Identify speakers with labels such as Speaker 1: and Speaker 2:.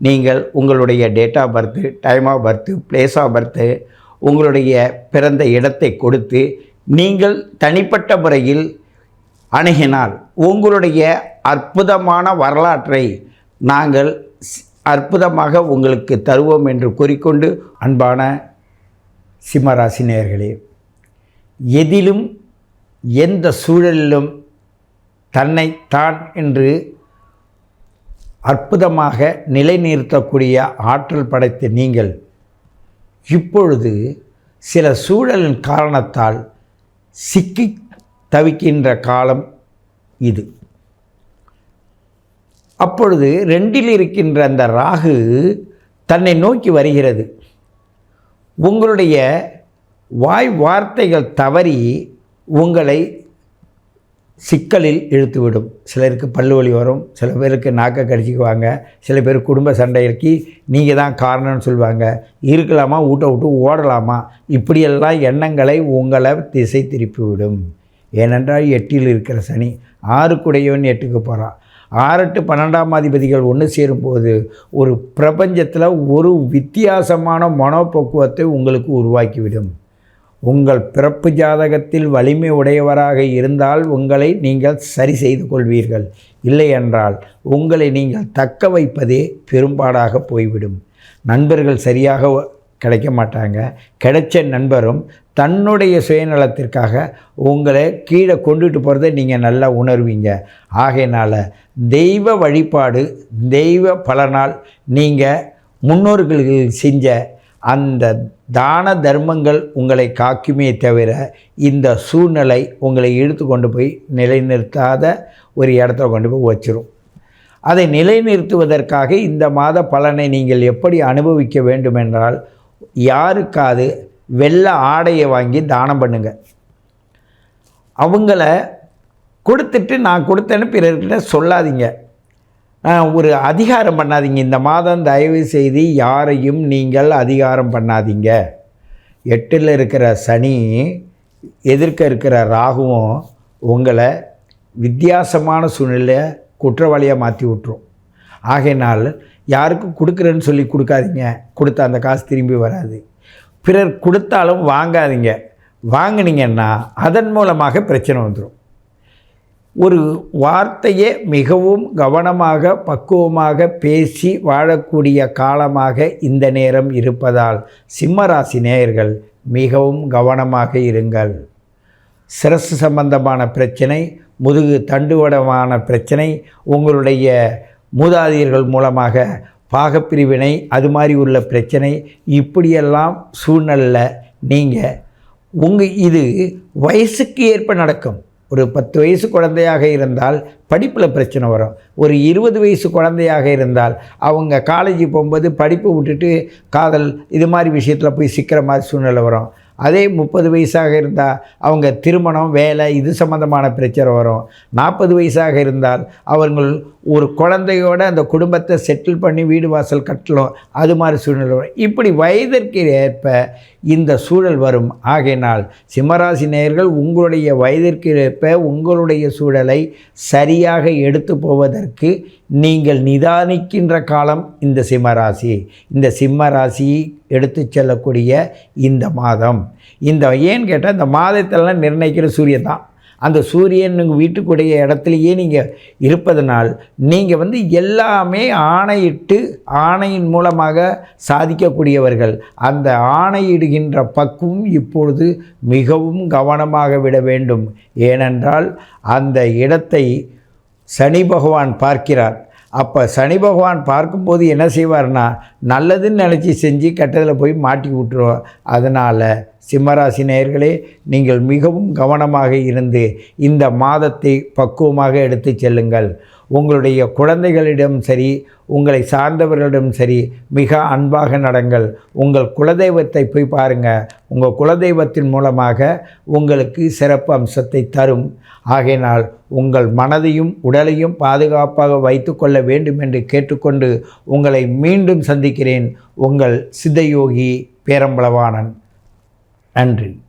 Speaker 1: நீங்கள் உங்களுடைய date of birth time of birth place of birth உங்களுடைய பிறந்த இடத்தை கொடுத்து நீங்கள் தனிப்பட்ட முறையில் அணுகினால் உங்களுடைய அற்புதமான வரலாற்றை நாங்கள் அற்புதமாக உங்களுக்கு தருவோம் என்று கூறிக்கொண்டு அன்பான சிம்மராசினியர்களே எதிலும் எந்த சூழலிலும் தன்னை தான் என்று அற்புதமாக நிலைநிறுத்தக்கூடிய ஆற்றல் படைத்த நீங்கள் இப்பொழுது சில சூழலின் காரணத்தால் சிக்கி தவிக்கின்ற காலம் இது. அப்பொழுது ரெண்டில் இருக்கின்ற அந்த ராகு தன்னை நோக்கி வருகிறது. உங்களுடைய வாய் வார்த்தைகள் தவறி உங்களை சிக்கலில் இழுத்துவிடும். சிலருக்கு பல்லு வலி வரும் சில பேருக்கு நாக்க கடிச்சிக்குவாங்க சில பேர் குடும்ப சண்டைக்கு நீங்கள் தான் காரணம்னு சொல்லுவாங்க இருக்கலாமா வீட்டை விட்டு ஓடலாமா? இப்படியெல்லாம் எண்ணங்களை உங்களை திசை திருப்பிவிடும். ஏனென்றால் எட்டில் இருக்கிற சனி ஆறுக்குடையவன் எட்டுக்கு போகிறான் ஆறெட்டு பன்னெண்டாம் அதிபதிகள் ஒன்று சேரும்போது ஒரு பிரபஞ்சத்தில் ஒரு வித்தியாசமான மனோபக்குவத்தை உங்களுக்கு உருவாக்கிவிடும். உங்கள் பிறப்பு ஜாதகத்தில் வலிமை உடையவராக இருந்தால் உங்களை நீங்கள் சரி செய்து கொள்வீர்கள். இல்லை என்றால் உங்களை நீங்கள் தக்க வைப்பதே பெரும்பாடாக போய்விடும். நண்பர்கள் சரியாக கிடைக்க மாட்டாங்க. கிடைச்ச நண்பரும் தன்னுடைய சுயநலத்திற்காக உங்களை கீழே கொண்டுட்டு போகிறத நீங்கள் நல்லா உணர்வீங்க. ஆகையினால் தெய்வ வழிபாடு தெய்வ பலனால் நீங்கள் முன்னோர்கள் செஞ்ச அந்த தான தர்மங்கள் உங்களை காக்குமே தவிர இந்த சூழ்நிலை உங்களை இழுத்து கொண்டு போய் நிலைநிறுத்தாத ஒரு இடத்துல கொண்டு போய் வச்சிரும். அதை நிலைநிறுத்துவதற்காக இந்த மாத பலனை நீங்கள் எப்படி அனுபவிக்க வேண்டும் என்றால் யாருக்காவது வெள்ளை ஆடையை வாங்கி தானம் பண்ணுங்கள் அவங்கள கொடுத்துட்டு நான் கொடுத்தேன்னு பிறர்கிட்ட சொல்லாதீங்க. ஒரு அதிகாரம் பண்ணாதீங்க. இந்த மாதம் தயவு செய்து யாரையும் நீங்கள் அதிகாரம் பண்ணாதீங்க. எட்டில் இருக்கிற சனி எதிர்க்க இருக்கிற ராகுவும் உங்களை வித்தியாசமான சூழ்நிலையை குற்றவாளியாக மாற்றி விட்டுரும். ஆகையினால் யாருக்கும் கொடுக்குறேன்னு சொல்லி கொடுக்காதீங்க. கொடுத்த அந்த காசு திரும்பி வராது. பிறர் கொடுத்தாலும் வாங்காதீங்க. வாங்கினீங்கன்னா அதன் மூலமாக பிரச்சனை வந்துடும் ஒரு வார்த்தையே மிகவும் கவனமாக பக்குவமாக பேசி வாழக்கூடிய காலமாக இந்த நேரம் இருப்பதால் சிம்மராசி நேயர்கள் மிகவும் கவனமாக இருங்கள். சிரசு சம்பந்தமான பிரச்சனை முதுகு தண்டுவடமான பிரச்சனை உங்களுடைய மூதாதையர்கள் மூலமாக பாகப்பிரிவினை அது மாதிரி உள்ள பிரச்சனை இப்படியெல்லாம் சூழ்நிலையில் நீங்கள் உங்கள் இது வயசுக்கு ஏற்ப நடக்கும். ஒரு பத்து வயசு குழந்தையாக இருந்தால் படிப்பில் பிரச்சனை வரும். ஒரு இருபது வயசு குழந்தையாக இருந்தால் அவங்க காலேஜ் போகும்போது படிப்பு விட்டுட்டு காதல் இது மாதிரி விஷயத்தில் போய் சிக்கிற மாதிரி சூழ்நிலை வரும். அதே முப்பது வயசாக இருந்தால் அவங்க திருமணம் வேலை இது சம்மந்தமான பிரச்சனை வரும். நாற்பது வயசாக இருந்தால் அவர்கள் ஒரு குழந்தையோட அந்த குடும்பத்தை செட்டில் பண்ணி வீடு வாசல் கட்டலாம் அது மாதிரி சூழ்நிலை வரும். இப்படி வயதிற்கு ஏற்ப இந்த சூழல் வரும். ஆகையினால் சிம்மராசி நேயர்கள் உங்களுடைய வயதிற்கு ஏற்ப உங்களுடைய சூழலை சரியாக எடுத்து போவதற்கு நீங்கள் நிதானிக்கின்ற காலம் இந்த சிம்மராசி இந்த சிம்மராசி எடுத்து செல்லக்கூடிய இந்த மாதம். இந்த ஏன்னு கேட்டால் இந்த மாதத்தெல்லாம் நிர்ணயிக்கிற சூரியன் தான். அந்த சூரியன் உங்கள் வீட்டுக்குடைய இடத்துலையே நீங்கள் இருப்பதனால் நீங்கள் வந்து எல்லாமே ஆணையிட்டு ஆணையின் மூலமாக சாதிக்கக்கூடியவர்கள். அந்த ஆணையிடுகின்ற பக்குவம் இப்பொழுது மிகவும் கவனமாக விட வேண்டும். ஏனென்றால் அந்த இடத்தை சனி பகவான் பார்க்கிறார். அப்போ சனி பகவான் பார்க்கும்போது என்ன செய்வார்னா நல்லதுன்னு நினச்சி செஞ்சு கெட்டதில் போய் மாட்டி விட்டுருவோம் அதனால் சிம்மராசி நேயர்களே நீங்கள் மிகவும் கவனமாக இருந்து இந்த மாதத்தை பக்குவமாக எடுத்து செல்லுங்கள். உங்களுடைய குழந்தைகளிடம் சரி உங்களை சார்ந்தவர்களிடம் சரி மிக அன்பாக நடங்கள். உங்கள் குலதெய்வத்தை போய் பாருங்கள் உங்கள் குலதெய்வத்தின் மூலமாக உங்களுக்கு சிறப்பு அம்சத்தை தரும். ஆகையினால் உங்கள் மனதையும் உடலையும் பாதுகாப்பாக வைத்துக்கொள்ள வேண்டும் என்று கேட்டுக்கொண்டு உங்களை மீண்டும் சந்திக்கிறேன். உங்கள் சித்தயோகி பேரம்பலவானன் நன்றி.